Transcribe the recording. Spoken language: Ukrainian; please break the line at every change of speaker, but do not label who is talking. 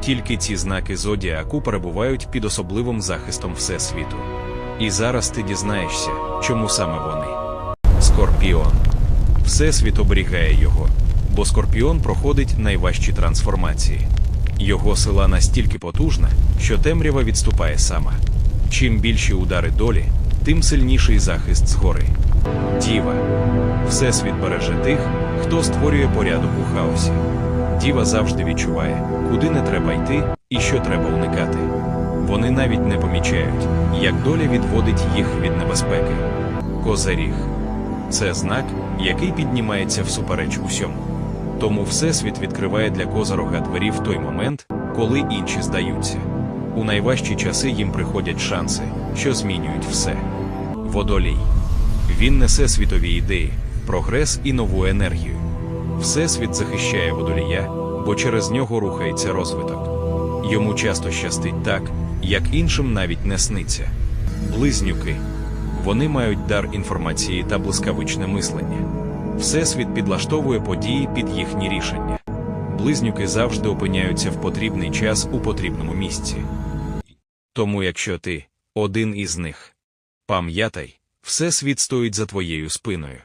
Тільки ці знаки зодіаку перебувають під особливим захистом Всесвіту. І зараз ти дізнаєшся, чому саме вони. Скорпіон. Всесвіт оберігає його, бо скорпіон проходить найважчі трансформації. Його сила настільки потужна, що темрява відступає сама. Чим більші удари долі, тим сильніший захист згори. Діва. Всесвіт береже тих, хто створює порядок у хаосі. Діва завжди відчуває, куди не треба йти і що треба уникати. Вони навіть не помічають, як доля відводить їх від небезпеки. Козиріг це знак, який піднімається всупереч усьому. Тому Всесвіт відкриває для козорога двері в той момент, коли інші здаються. У найважчі часи їм приходять шанси, що змінюють все. Водолій. Він несе світові ідеї, прогрес і нову енергію. Всесвіт захищає водолія, бо через нього рухається розвиток. Йому часто щастить так, як іншим навіть не сниться. Близнюки. Вони мають дар інформації та блискавичне мислення. Всесвіт підлаштовує події під їхні рішення. Близнюки завжди опиняються в потрібний час у потрібному місці. Тому, якщо ти один із них, пам'ятай, Всесвіт стоїть за твоєю спиною.